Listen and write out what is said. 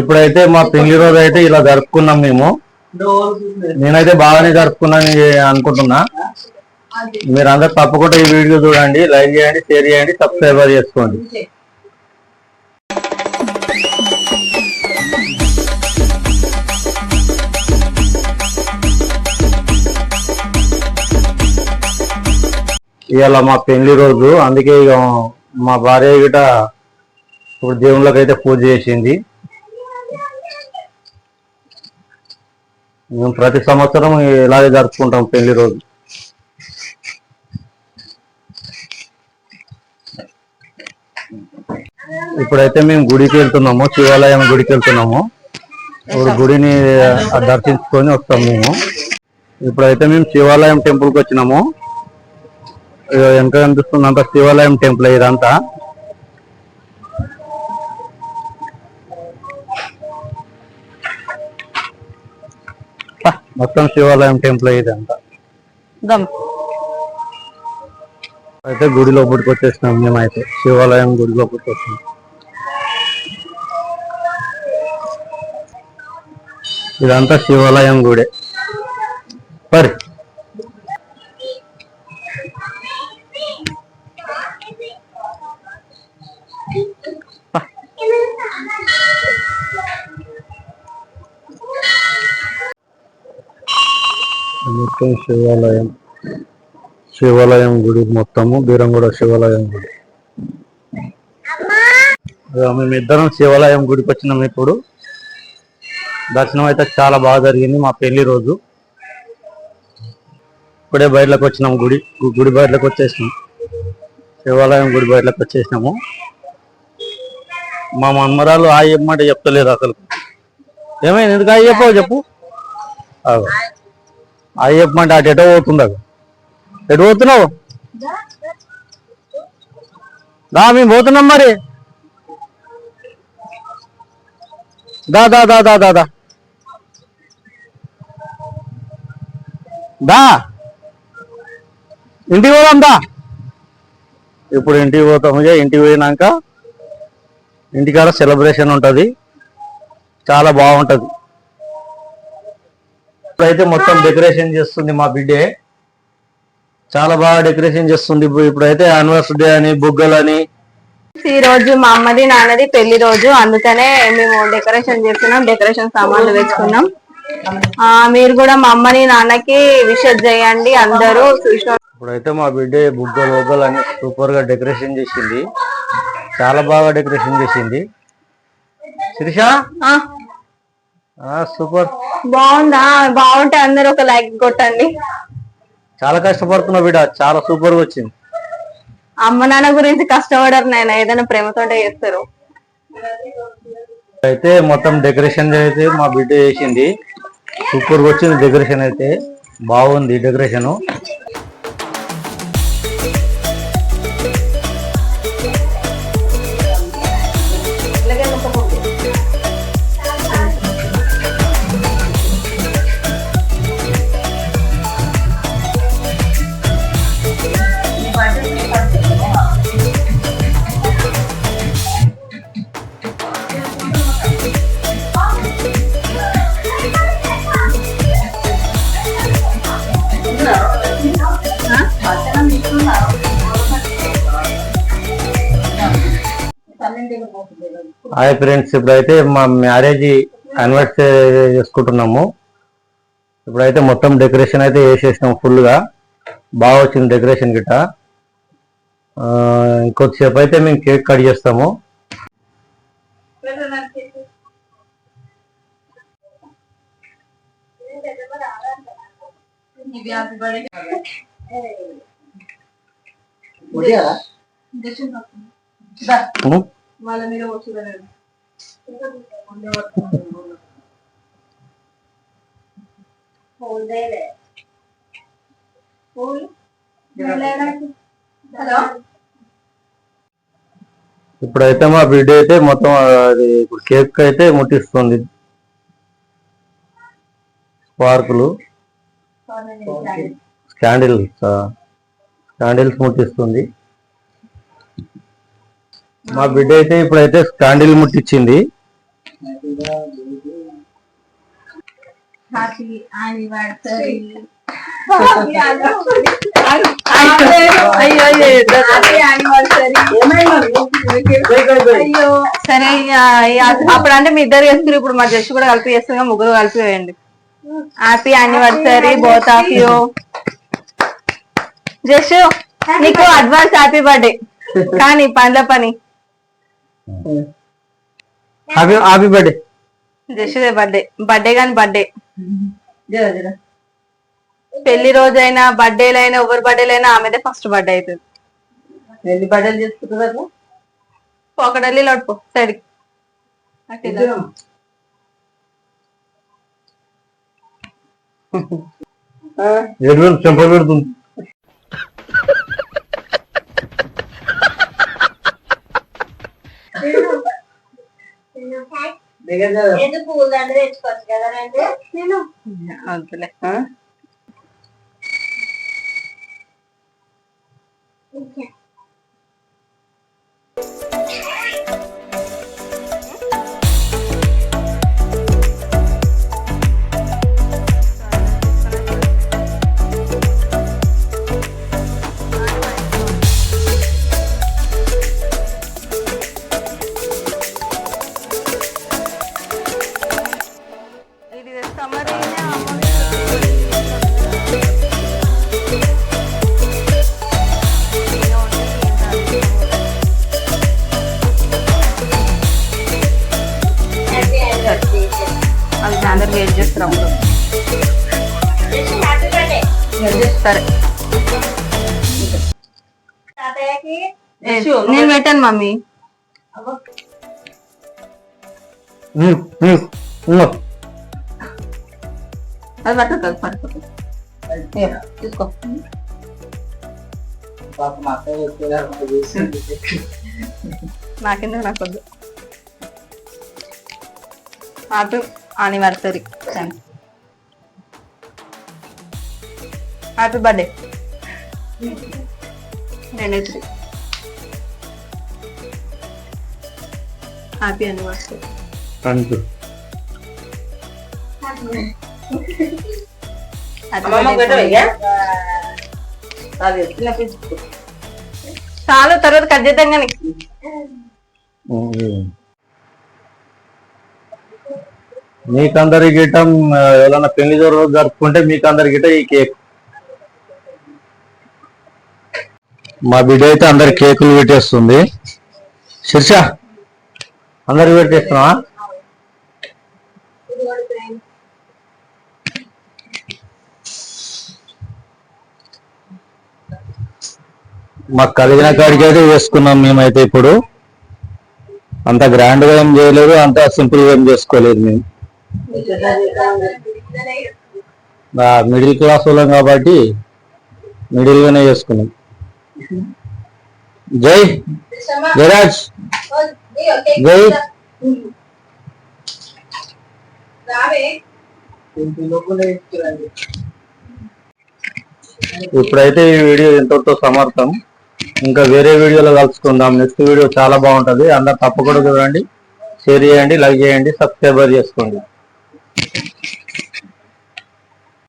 ఇప్పుడైతే మా పెళ్ళి రోజు అయితే ఇలా జరుపుకున్నాం మేము. నేనైతే బాగానే జరుపుకున్నాను అనుకుంటున్నా. మీరందరూ తప్పకుండా ఈ వీడియో చూడండి లైక్ చేయండి షేర్ చేయండి సబ్స్క్రైబర్ చేసుకోండి. ఇవాళ మా పెళ్ళి రోజు అందుకే ఇక మా భార్య గిట ఇప్పుడు దేవుళ్ళకైతే అయితే పూజ చేసింది. మేము ప్రతి సంవత్సరం ఇలాగే జరుపుకుంటాం పెళ్ళి రోజు. ఇప్పుడైతే మేము గుడికి వెళ్తున్నాము శివాలయం గుడికి వెళ్తున్నాము. ఇప్పుడు గుడిని దర్శించుకొని వస్తాం మేము. ఇప్పుడైతే మేము శివాలయం టెంపుల్కి వచ్చినాము. ఇక వెనక కనిపిస్తుంది శివాలయం టెంపుల్ ఇదంతా. మొత్తం శివాలయం టెంపుల్ ఇదంతా. అయితే గుడి లోపలికి వచ్చేసినాం మేమైతే. శివాలయం గుడి లోపలికి వచ్చినాం ఇదంతా శివాలయం గుడే. పరి. మొత్తం శివాలయం. శివాలయం గుడి మొత్తము బీరంగూడ శివాలయం గుడి. మేమిద్దరం శివాలయం గుడికి వచ్చినాం ఇప్పుడు. దర్శనం అయితే చాలా బాగా జరిగింది మా పెళ్ళి రోజు. ఇప్పుడే బయటకు వచ్చినాం గుడి గుడి బయటకు వచ్చేసినాం. శివాలయం గుడి బయటకు వచ్చేసినాము. మా మన్మరాలు ఆ చెప్పమంటే చెప్తలేదు అసలు. ఏమైంది? ఎందుకు ఆ చెప్పవు చెప్పు. ఆగు. చెప్పమంటే అటు ఎటో పోతుంది ఎటు పోతున్నావు? దా మేము పోతున్నాం మరి. దా దా దా దా దా దా. దా. ఇంటికి పోదాం దా. ఇప్పుడు ఇంటికి పోతాము ఇంటికి పోయినాక ఇంటికాడ సెలబ్రేషన్ ఉంటుంది. చాలా బాగుంటుంది. ఇప్పుడైతే మొత్తం డెకరేషన్ చేస్తుంది మా బిడ్డే. చాలా బాగా డెకరేషన్ చేస్తుంది ఇప్పుడు. ఇప్పుడైతే యానివర్సరీ డే అని బుగ్గలని. ఈ రోజు మా అమ్మది నాన్నది పెళ్ళి రోజు. అందుకనే మేము డెకరేషన్ చేస్తున్నాం డెకరేషన్ సామాన్లు తెచ్చుకున్నాం. ఆ మీరు కూడా మా అమ్మని నాన్నకి విషెస్ చేయండి అందరూ. ఇప్పుడైతే మా బిడ్డే బుగ్గలు బుగ్గలు అని సూపర్గా డెకరేషన్ చేసింది. చాలా బాగా డెకరేషన్ చేసింది. శిరీష? సూపర్ బాగుందా? బాగుంటే అందరూ ఒక లైక్ కొట్టండి. చాలా కష్టపడుతున్నా బిడ్డ చాలా సూపర్గా వచ్చింది. అమ్మ నాన్న గురించి కష్టపడరు నాయన. ఏదైనా ప్రేమతోటే చేస్తారు. అయితే మొత్తం డెకరేషన్ అయితే మా బిడ్డ చేసింది. సూపర్గా వచ్చింది డెకరేషన్ అయితే. బాగుంది డెకరేషన్. హాయ్ ఫ్రెండ్స్ ఇప్పుడైతే మా మ్యారేజ్ యానివర్సరీ చేసుకుంటున్నాము. ఇప్పుడైతే మొత్తం డెకరేషన్ అయితే వేసేసినాం ఫుల్గా బాగా వచ్చింది డెకరేషన్ గిట్ట. ఇంకొద్దిసేపు అయితే మేము కేక్ కట్ చేస్తాము. ఉం? వాళ్ళ మీద వచ్చి హలో? ఇప్పుడైతే మా బిడ్డ అయితే మొత్తం అది ఇప్పుడు కేక్ అయితే ముట్టిస్తుంది. స్పార్కులు. Candles candles ముట్టిస్తుంది. మా బిడ్డ అయితే ఇప్పుడైతే క్యాండిల్ ముట్టించింది హ్యాపీ యానివర్సరీ అయ్యో అయ్యో సరే అప్పుడు అంటే మీ ఇద్దరు చేస్తున్నారు ఇప్పుడు మా జస్ట్ కూడా కలిపి చేస్తున్నాం ముగ్గురు కలిపి వేయండి happy anniversary both of you just నీకు అడ్వాన్స్ హ్యాపీ బర్త్డే కానీ పనుల పని happy happy birthday. Just birthday. Birthday కానీ బర్త్డే. పెళ్ళి రోజైనా బర్త్డేలైనా ఎవరి బర్త్డేలైనా ఆమెదే ఫస్ట్ బర్త్డే అవుతుంది ఎన్ని బట్టలు చేసుకుంటారు ఒకటి లోడుకో సైడ్ ఎటువంటి చెంప పెడుతుంది. పూలంటే తెచ్చుకోవచ్చు కదా అంటే నేను అంతలే. ఇది సరే. నేను పెట్టాను మమ్మీ. అది తీసుకో. మా అత్తయ్య ఎక్కువగా చేసింది. నాకెందుకు నాకు వద్దు happy anniversary happy birthday three happy పిచ్చుకో. చాలు తర్వాత కట్ చేద్దాం కానీ. ఉమ్. మీకందరి గిటం ఆ, ఎవరైనా పెళ్ళి రోజు జరుపుకుంటే మీకందరి గిట ఈ కేక్. మా బిడ్డ అయితే అందరు కేకులు పెట్టేస్తుంది. శిర్ష అందరు పెట్టేస్తున్నా మాకు కలిగిన కాడికి అయితే వేసుకున్నాం మేమైతే ఇప్పుడు. అంత గ్రాండ్గా ఏం చేయలేదు అంత సింపుల్గా ఏం చేసుకోలేదు మేము. మిడిల్ క్లాస్ వాళ్ళం కాబట్టి మిడిల్ గానే చేసుకున్నాం. జై. జయరాజ్ జై. ఇప్పుడైతే ఈ వీడియో ఎంతో సమర్థం. ఇంకా వేరే వీడియోలో కలుసుకుందాం. నెక్స్ట్ వీడియో చాలా బాగుంటది. అందరు తప్పకుండా చూడండి. షేర్ చేయండి లైక్ చేయండి సబ్స్క్రైబర్ చేసుకోండి.